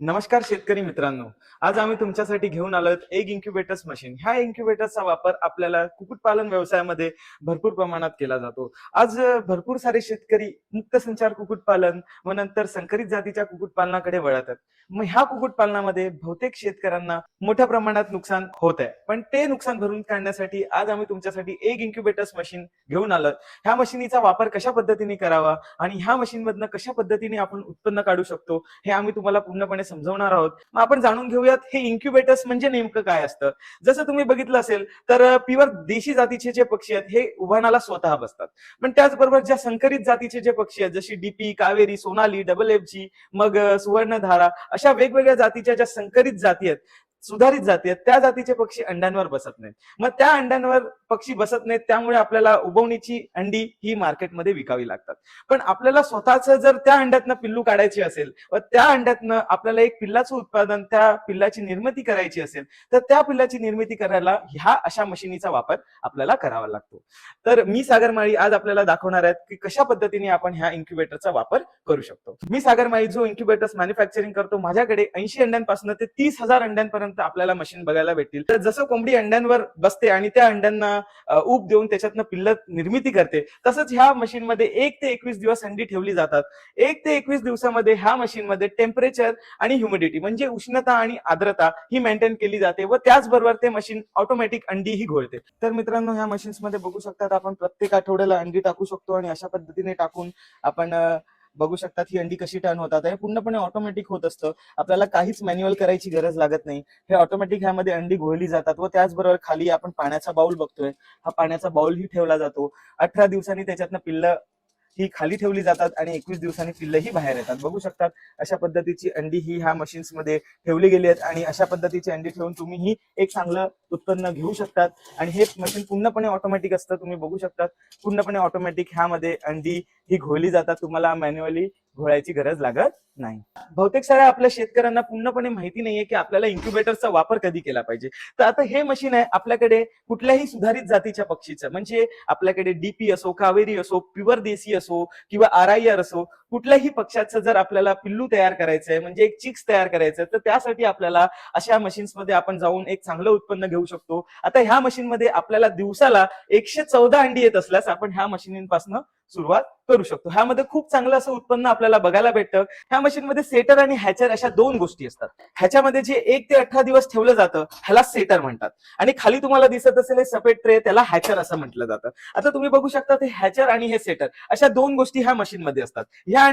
नमस्कार शेतकरी मित्रांनो. आज आम्ही तुमच्यासाठी घेऊन आलो एक इन्क्युबेटर्स मशीन ह्या इन्क्युबेटर्सचा वापर आपल्याला कुक्कुटपालन व्यवसायामध्ये भरपूर प्रमाणात केला जातो. आज भरपूर सारे शेतकरी मुक्त संचार कुक्कुटपालन व नंतर संकरित जातीच्या कुक्कुटपालनाकडे वळत आहेत मग ह्या कुक्कुटपालनामध्ये बहुतेक शेतकऱ्यांना मोठ्या प्रमाणात नुकसान होत आहे. पण ते नुकसान भरून काढण्यासाठी आज आम्ही तुमच्यासाठी एक इन्क्युबेटर्स मशीन घेऊन आलो ह्या मशीनीचा वापर कशा पद्धतीने करावा आणि ह्या मशीनमधनं कशा पद्धतीने आपण उत्पन्न काढू शकतो हे आम्ही तुम्हाला पूर्णपणे समजवणार आहोत. मग आपण जाणून घेऊयात हे इन्क्युबेटर्स म्हणजे नेमकं काय असतं. जसं तुम्ही बघितलं असेल तर प्युअर देशी जातीचे जे पक्षी आहेत हे उभाणाला स्वतः बसतात. पण त्याचबरोबर ज्या संकरित जातीचे जे पक्षी आहेत जशी DP Kaveri Sonali double F G मग सुवर्णधारा अशा वेगवेगळ्या जातीच्या ज्या संकरित जाती आहेत सुधारित जाती आहेत. त्या जातीचे पक्षी अंड्यांवर बसत नाहीत. मग त्या अंड्यांवर पक्षी बसत नाहीत त्यामुळे आपल्याला उबवणीची अंडी ही मार्केटमध्ये विकावी लागतात. पण आपल्याला स्वतःच जर त्या अंड्यातनं पिल्लू काढायची असेल व त्या अंड्यातनं आपल्याला एक पिल्लाचं उत्पादन त्या पिल्लाची निर्मिती करायची असेल तर त्या पिल्लाची निर्मिती करायला ह्या अशा मशिनीचा वापर आपल्याला करावा लागतो. तर मी सागर माळी आज आपल्याला दाखवणार आहेत की कशा पद्धतीने आपण ह्या इन्क्युबेटरचा वापर करू शकतो. मी सागर माळी जो इन्क्युबेटर्स मॅन्युफॅक्चरिंग करतो माझ्याकडे ऐंशी अंड्यांपासून ते तीस हजार अंड्यांपर्यंत आपल्याला मशीन बघायला भेटतील. तर जसं कोंबडी अंड्यांवर बसते आणि त्या अंड्यांना अ, ऊब देऊन त्याच्यातनं पिल्ल निर्मिती करते तसंच ह्या मशीनमध्ये एक ते एकवीस दिवस अंडी ठेवली जातात. एक ते एकवीस दिवसामध्ये ह्या मशीनमध्ये टेम्परेचर आणि ह्युमिडिटी म्हणजे उष्णता आणि आर्द्रता ही मेंटेन केली जाते व त्याचबरोबर ते मशीन ऑटोमॅटिक अंडी ही घोळते. तर मित्रांनो ह्या मशीन्समध्ये बघू शकतात आपण प्रत्येक आठवड्याला अंडी टाकू शकतो आणि अशा पद्धतीने टाकून आपण बघू शकतात ही अंडी कशी टर्न होतात. हे पूर्णपणे ऑटोमॅटिक होत असतं. आपल्याला काहीच मॅन्युअल करायची गरज लागत नाही. हे ऑटोमॅटिक ह्यामध्ये अंडी घोळली जातात व त्याचबरोबर खाली आपण पाण्याचा बाउल बघतोय. हा पाण्याचा बाउल ही ठेवला जातो. अठरा दिवसांनी त्याच्यातनं पिल्ल ही खाली ठेवली जातात आणि एकवीस दिवसांनी पिल्ल ही बाहेर येतात. बघू शकतात अशा पद्धतीची अंडी ही ह्या मशीन्समध्ये ठेवली गेली आहेत आणि अशा पद्धतीची अंडी ठेवून तुम्ही ही एक चांगलं उत्पन्न घेऊ शकतात. आणि हे मशीन पूर्णपणे ऑटोमॅटिक असतं तुम्ही बघू शकतात. पूर्णपणे ऑटोमॅटिक ह्यामध्ये अंडी ही घोळली जातात. तुम्हाला मॅन्युअली घोळायची गरज लागत नाही. बहुतेक साऱ्या आपल्या शेतकऱ्यांना पूर्णपणे माहिती नाहीये की आपल्याला इन्क्युबेटरचा वापर कधी केला पाहिजे. तर आता हे मशीन आहे आपल्याकडे कुठल्याही सुधारित जातीच्या पक्षीचं म्हणजे आपल्याकडे डीपी असो कावेरी असो प्युअर देसी असो किंवा आर आय आर असो कुठल्याही पक्षाचं जर आपल्याला पिल्लू तयार करायचंय म्हणजे एक चिक्स तयार करायचंय तर त्यासाठी आपल्याला अशा मशीन्समध्ये आपण जाऊन एक चांगलं उत्पन्न घेऊ शकतो. आता ह्या मशीन मध्ये आपल्याला दिवसाला एकशे चौदा अंडी येत असल्यास आपण ह्या मशीनींपासून सुरुवात करू शकतो. ह्यामध्ये खूप चांगलं असं उत्पन्न आपल्याला बघायला भेटतं. ह्या मशीन मध्ये सेटर आणि हॅचर अशा दोन गोष्टी असतात. ह्याच्यामध्ये जे एक ते अठरा दिवस ठेवलं जातं ह्याला सेटर म्हणतात. आणि खाली तुम्हाला दिसत असेल हे सफेद ट्रे त्याला हॅचर असं म्हटलं जातं. आता तुम्ही बघू शकता ते हॅचर आणि हे सेटर अशा दोन गोष्टी ह्या मशीन मध्ये असतात. ह्या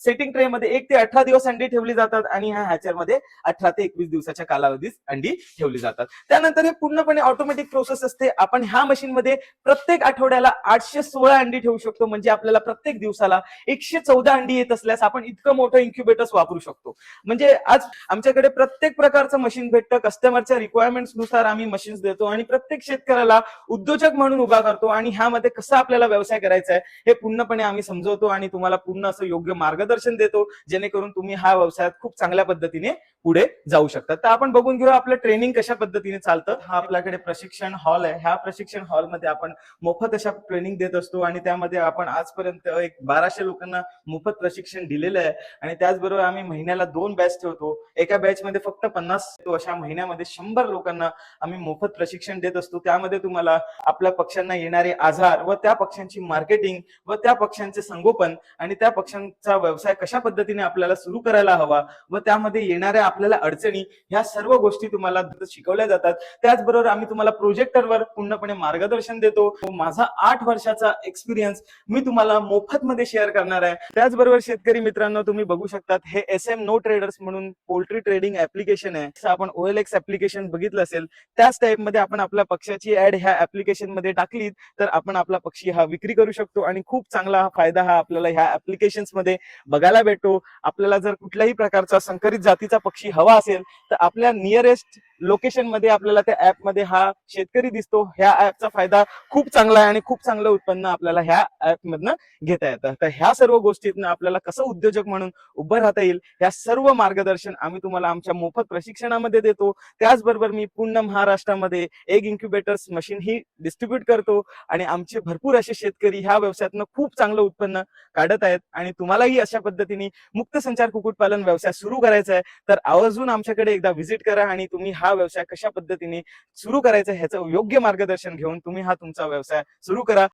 सेटिंग ट्रे मध्ये एक ते अठरा दिवस अंडी ठेवली जातात आणि ह्या हॅचरमध्ये अठरा ते एकवीस दिवसाच्या कालावधीत अंडी ठेवली जातात. त्यानंतर हे पूर्णपणे ऑटोमॅटिक प्रोसेस असते. आपण ह्या मशीन मध्ये प्रत्येक आठवड्याला आठशे सोळा अंडी ठेवू शकतो. म्हणजे आपल्याला प्रत्येक दिवसाला एकशे चौदा अंडी येत असल्यास आपण इतकं मोठं इन्क्युबेटर्स वापरू शकतो. म्हणजे आज आमच्याकडे प्रत्येक प्रकारचं मशीन भेटतं. कस्टमरच्या रिक्वायरमेंट्सनुसार आम्ही मशीन्स देतो आणि प्रत्येक शेतकऱ्याला उद्योजक म्हणून उभा करतो आणि ह्यामध्ये कसा आपल्याला व्यवसाय करायचा आहे हे पूर्णपणे आम्ही समजवतो आणि तुम्हाला पूर्ण असं योग्य मार्ग मार्गदर्शन देतो जेणेकरून तुम्ही हा व्यवसायात खूप चांगल्या पद्धतीने पुढे जाऊ शकता. तर आपण बघून घेऊ आपलं ट्रेनिंग कशा पद्धतीने चालतं. हा आपल्याकडे प्रशिक्षण हॉल आहे. ह्या प्रशिक्षण हॉलमध्ये आपण मोफत अशा ट्रेनिंग देत असतो आणि त्यामध्ये आपण आजपर्यंत एक बाराशे लोकांना मोफत प्रशिक्षण दिलेलं आहे. आणि त्याचबरोबर आम्ही महिन्याला दोन बॅच ठेवतो. एका बॅच मध्ये फक्त पन्नास अशा महिन्यामध्ये शंभर लोकांना आम्ही मोफत प्रशिक्षण देत असतो. त्यामध्ये तुम्हाला आपल्या पक्ष्यांना येणारे आजार व त्या पक्ष्यांची मार्केटिंग व त्या पक्ष्यांचे संगोपन आणि त्या पक्ष्यांचा व्यवसाय कशा पद्धतीने आपल्याला सुरू करायला हवा व त्यामध्ये येणाऱ्या आपल्याला अडचणी ह्या सर्व गोष्टी तुम्हाला शिकवल्या जातात. त्याचबरोबर आम्ही तुम्हाला प्रोजेक्टरवर पूर्णपणे मार्गदर्शन देतो. माझा आठ वर्षाचा एक्सपिरियन्स मी तुम्हाला मोफत मध्ये शेअर करणार आहे. त्याचबरोबर शेतकरी मित्रांनो तुम्ही बघू शकतात हे एस एम नो ट्रेडर्स म्हणून पोल्ट्री ट्रेडिंग ऍप्लिकेशन आहे. आपण ओएल एक्स ऍप्लिकेशन बघितलं असेल त्याच टाईपमध्ये आपण आपल्या पक्षाची ऍड ह्या ऍप्लिकेशनमध्ये टाकली तर आपण आपला पक्षी हा विक्री करू शकतो आणि खूप चांगला हा फायदा हा आपल्याला ह्या ऍप्लिकेशनमध्ये बघायला भेटतो आपल्याला जर कुठल्याही प्रकारचा संकरित जातीचा पक्षी हवा असेल तर आपल्या नियरेस्ट लोकेशनमध्ये आपल्याला त्या ऍपमध्ये हा शेतकरी दिसतो ह्या ऍपचा फायदा खूप चांगला आहे आणि खूप चांगलं उत्पन्न आपल्याला ह्या ऍप मधनं घेता येतं. तर ह्या सर्व गोष्टीतनं आपल्याला कसं उद्योजक म्हणून उभं राहता येईल या सर्व मार्गदर्शन आम्ही तुम्हाला आमच्या मोफत प्रशिक्षणामध्ये देतो. त्याचबरोबर मी पूर्ण महाराष्ट्रामध्ये एक इन्क्युबेटर्स मशीन ही डिस्ट्रीब्यूट करतो आणि आमचे भरपूर असे शेतकरी ह्या व्यवसायातनं खूप चांगलं उत्पन्न काढत आहेत. आणि तुम्हालाही अशा पद्धतीने मुक्त संचार कुक्कुटपालन व्यवसाय सुरू करायचा आहे. तर आवर्जून आमच्याकडे एकदा व्हिजिट करा आणि तुम्ही हा व्यवसाय कशा पद्धतीने सुरू करायचा ह्याचं योग्य मार्गदर्शन घेऊन तुम्ही हा तुमचा व्यवसाय सुरू करा.